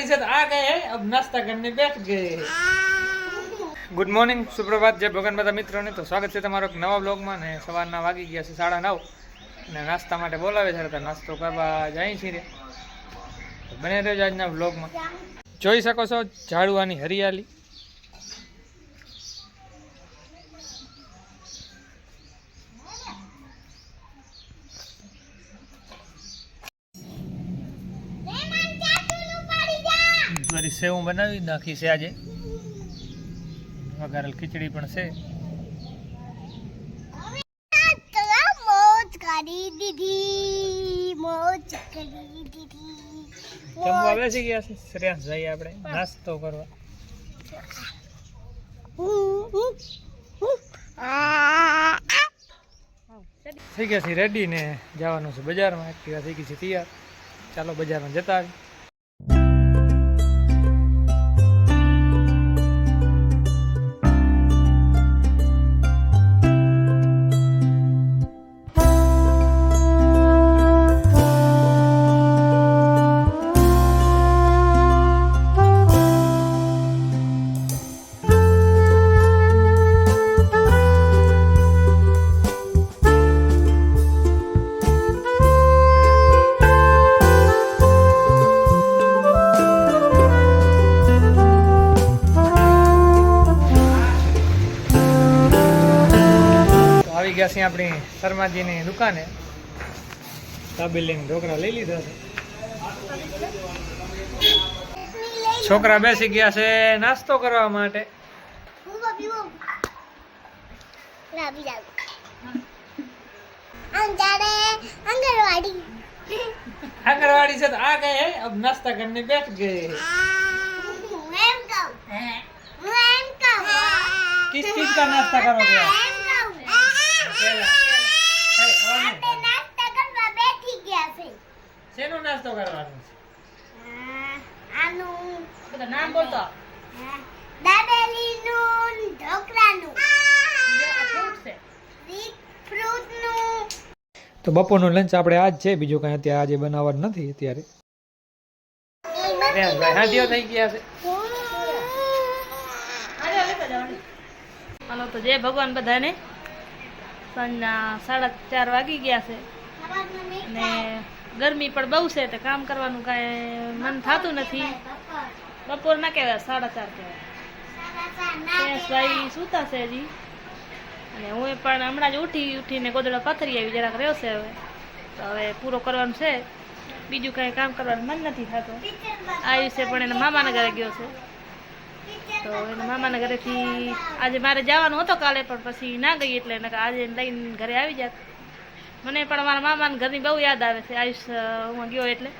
गाड़ी से तो आ गए हैं अब नाश्ता करने बैठ गए ગુડ મોર્નિંગ સુપ્રભાત જય ભગવાન બધા મિત્રોને તો સ્વાગત છે તમારો એક નવા બ્લોગમાં ને સવારના વાગી ગયા છે સાડા નવ અને નાસ્તા માટે બોલાવે છે તો નાસ્તો કરવા જાય છીએ તો બને રહેજો આજના બ્લોગમાં જોઈ શકો છો ઝાડવાની હરિયાળી મારી સેવ બનાવી નાખી છે આજે. વઘારેલ ખીચડી પણ છે. કરી દીધી મોજ કરી દીધી જમવા બેસી ગયા છે શ્રેયાસ જઈએ આપણે? નાસ્તો કરવા. થઈ ગયા છે રેડી ને જવાનું છે બજારમાં. એક્ટિવા થઈ ગઈ છે તૈયાર. ચાલો બજારમાં જતા આવી ગયા છીએ આપણી શર્માજીની દુકાને દાબેલીને ઢોકળા લઈ લીધા છે છોકરા બેસી ગયા છે નાસ્તો કરવા માટે आंगनवाड़ी आंगनवाड़ी से तो आ गए हैं अब नाश्ता करने बैठ गए हैं वेलकम वेलकम किस चीज का नाश्ता करोगे શેનો નાસ્તો કરવાનો છે? બધા નામ બોલતો. દાબેલીનું ઢોકળાનું. ફ્રૂટ છે. ફ્રૂટનું તો બપોરનું લંચ આપણે આજ છે બીજું કઈ અત્યારે આજે બનાવવાનું નથી અત્યારે. થઈ ગયા છે. હાલો તો જય ભગવાન બધાને. સાંજના સાડા ચાર વાગી ગયા છે. ગરમી પણ બહુ છે તો કામ કરવાનું કાંઈ મન થતું નથી. બપોર ના કહેવાય, સાડા ચાર કહેવાય. ભાઈ સૂતા છે હજી. અને હું પણ હમણાં જ ઉઠી, ઉઠીને ગોદડો પાથરી આવી, જરાક રહ્યો છે હવે. તો હવે પૂરો કરવાનું છે. બીજું કાંઈ કામ કરવાનું મન નથી થતું. આવ્યું છે પણ એના મામાના ઘરે ગયો છે. તો એના મામાના ઘરેથી આજે મારે જવાનું હતો કાલે, પણ પછી ના ગઈ એટલે એને આજે લઈને ઘરે આવી જાત. મને પણ મારા મામાના ઘરની બહુ યાદ આવે છે, આયુષ હું ગયો એટલે.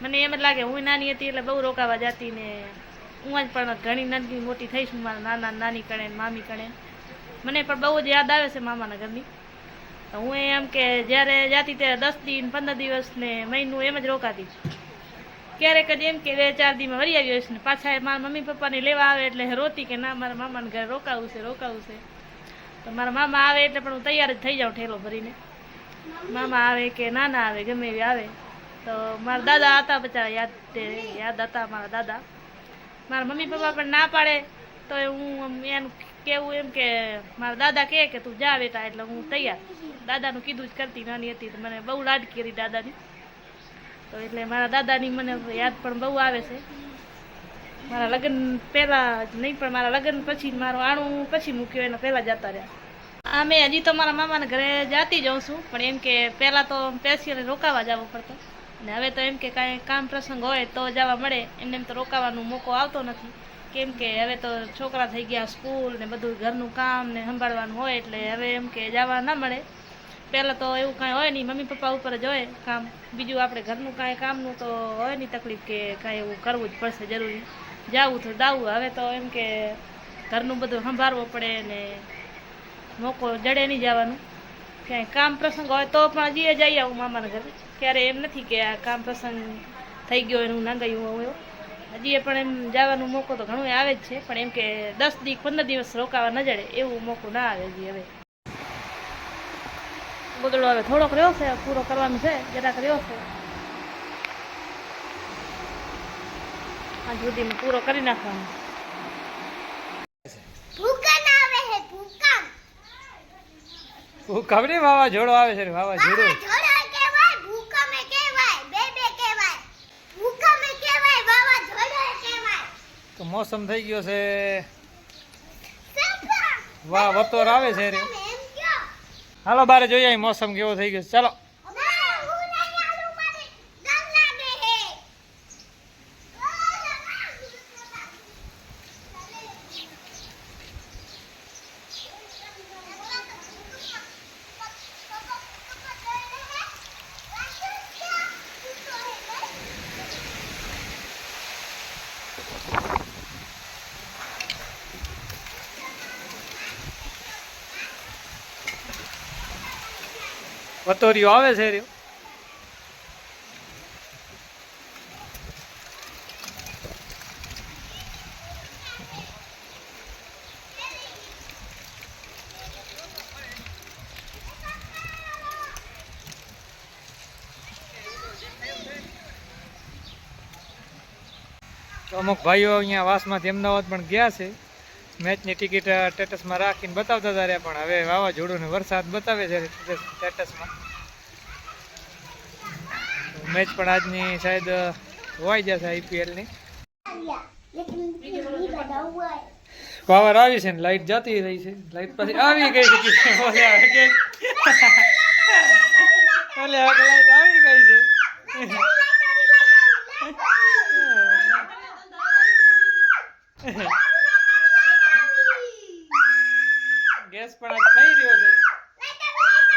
મને એમ જ લાગે, હું નાની હતી એટલે બહુ રોકાવા જતી ને હું જ પણ ઘણી નાની મોટી થઈશ હું મારા નાના નાની કણે મામી કણે. મને પણ બહુ જ યાદ આવે છે મામાના ઘરની. હું એમ કે જ્યારે જાતી ત્યારે દસ દિન, પંદર દિવસ ને મહિનું એમ જ રોકાતી ક્યારેક જ એમ કે બે ચાર દીમાં વરી આવી હોઈશ ને પાછા મારા મમ્મી પપ્પાને લેવા આવે એટલે રોતી કે ના, મારા મામાને ઘરે રોકાવું છે રોકાવું છે. તો મારા મામા આવે એટલે પણ હું તૈયાર જ થઈ જાઉં ઠેલો ભરીને. મામા આવે કે નાના આવે, ગમે એવી આવે. તો મારા દાદા હતા બચારા, યાદ તે, યાદ હતા મારા દાદા. મારા મમ્મી પપ્પા પણ ના પાડે, તો હું એનું કેવું એમ કે મારા દાદા કહે કે તું જા બેટા એટલે હું તૈયાર. દાદાનું કીધું જ કરતી, નાની હતી, તો મને બહુ લાડ કરી દાદાની. તો એટલે મારા દાદાની મને યાદ પણ બહુ આવે છે. મારા લગ્ન પહેલાં નહીં, પણ મારા લગ્ન પછી મારું આણું પછી મૂક્યો, એના પહેલાં જતા રહ્યા. અમે હજી તો મારા મામાના ઘરે જાતી જાઉં છું, પણ એમ કે પહેલાં તો પેશિયલ રોકાવા જવું પડતો. અને હવે તો એમ કે કાંઈ કામ પ્રસંગ હોય તો જવા મળે, એમને એમ તો રોકાવાનો મોકો આવતો નથી. કેમ કે હવે તો છોકરા થઈ ગયા સ્કૂલ ને બધું ઘરનું કામ ને સંભાળવાનું હોય એટલે હવે એમ કે જવા ના મળે. પહેલાં તો એવું કાંઈ હોય નહીં, મમ્મી પપ્પા ઉપર જ હોય કામ. બીજું આપણે ઘરનું કાંઈ કામનું તો હોય નહીં તકલીફ કે કાંઈ એવું કરવું જ પડશે જરૂરી. જાવું તો દાવું, હવે તો એમ કે ઘરનું બધું સંભાળવું પડે ને મોકો જડે નહીં જવાનું. ક્યાંય કામ પ્રસંગ હોય તો પણ હજી જઈ આવું મામાના ઘરે. ક્યારે એમ નથી કે આ કામ પ્રસંગ થઈ ગયો એનું ના ગયું હોય હજી પણ એમ જવાનો મોકો તો ઘણું આવે જ છે, પણ એમ કે દસ દી, પંદર દિવસ રોકાવા ન જડે, એવું મોકો ના આવે હજી હવે. ગોદડો હવે થોડોક રહ્યો છે, પૂરો કરવાનો છે, જરાક રહ્યો છે. આજ સુધીમાં પૂરો કરી નાખવાનો ભૂકન આવે હે ભૂકન હું વાવા જોડો વાવાઝોડું આવે છે વાવાઝોડું. વાવાઝોડા તો મોસમ થઈ ગયો છે. વાહ વતોર આવે છે રે. હાલો બારે જોઈએ મોસમ કેવો થઈ ગયો છે. ચાલો ના હું નહીં આલું મારે ડર લાગે હે વતોરીઓ આવે છે રહ્યો અમુક ભાઈઓ અહીંયા વાસમાંથી અમદાવાદ પણ ગયા છે. મેચની ટિકિટ સ્ટેટસમાં રાખીને બતાવતા હતા રહ્યા પણ હવે વાવાઝોડું ને વરસાદ બતાવે છે સ્ટેટસમાં. મેચ પણ આજની સાહેબ હોવાઈ જશે આઈપીએલની પાવર આવી છે ને લાઈટ જતી રહી છે. લાઈટ પછી આવી ગઈ છે ઓલે લાઈટ આવી ગઈ છે. ગેસ પણ આજ થઈ રહ્યો છે.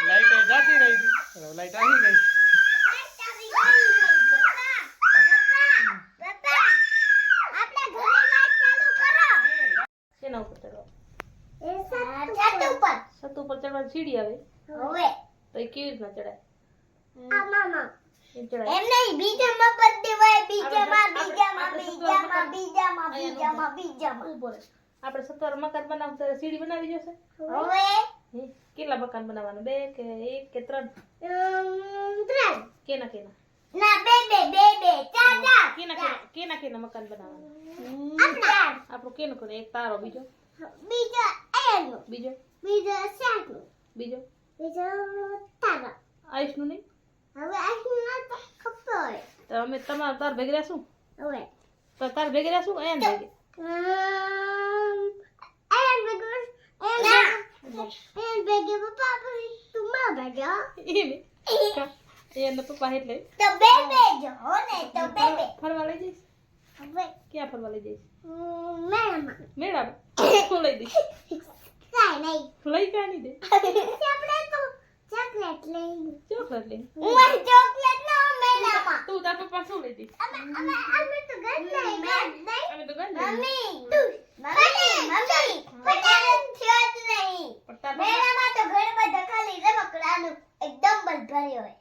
લાઈટ જતી રહી છે લાઈટ આવી ગઈ. શેના ઉપર ચડવા? છત ઉપર. છત ઉપર ચડવાની સીડી આવે? હવે. તો એ કેવી રીતના ચડાય? આમાં. એમ ચડાય. એમ નહીં બીજામાં પદ દેવાય બીજામાં આપણે- બીજામાં આપણે બીજામાં સત્તર બીજામાં બીજામાં બીજામાં. ઊભો રહે આપણે સત્તર મકાન બનાવવું ત્યારે સીડી બનાવી જશે હવે હે? કેટલા મકાન બનાવવાનું બે કે એક કે ત્રણ અમ, ત્રણ કેના કેના ના બે બે બે બે ચાર ચાર કેના કેના કેના કેના મકાન બનાવવાના આપણા આપણું કેનું કોને એક તારો બીજો બીજો એનો બીજો બીજો શાકનો બીજો બીજો તારો આયુષનું નહીં હવે આટલું તો ખબર તો અમે તમારા તાર ભેગી રહેશું હવે તો તાર ભેગી રહેશું અહીંયા ભેગી અમ, એન પપ્પા એટલે? તો બે બે જો ને તો બે બે ફરવા લઈ જઈશ? હવે. ક્યાં ફરવા લઈ જઈશ? મેળામાં. મેળામાં? હું લઈ દઈશ. કાઈ નહીં. લઈ કાની દે. આપણે તો ચોકલેટ લઈ. ચોકલેટ લઈ. હું ચોકલેટ તું તાર પપ્પા શું દઈશ અમે અમે તો મેં નહીં અમે તો લઈ મમ્મી તું મમ્મી મમ્મી. પટાણ થયો જ નહીં. મેળામાં તો ઘર બધા રમકડાનું એકદમ ભર્યો હોય.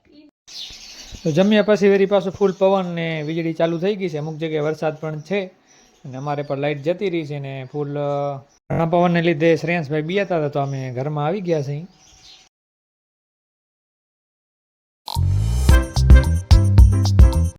તો જમ્યા પછી વેરી પાછું ફૂલ પવન ને વીજળી ચાલુ થઈ ગઈ છે. અમુક જગ્યાએ વરસાદ પણ છે અને અમારે પણ લાઇટ જતી રહી છે ને ફૂલ ઘણા પવનને લીધે શ્રેયાંશભાઈ બીયાતા હતા તો અમે ઘરમાં આવી ગયા છીએ.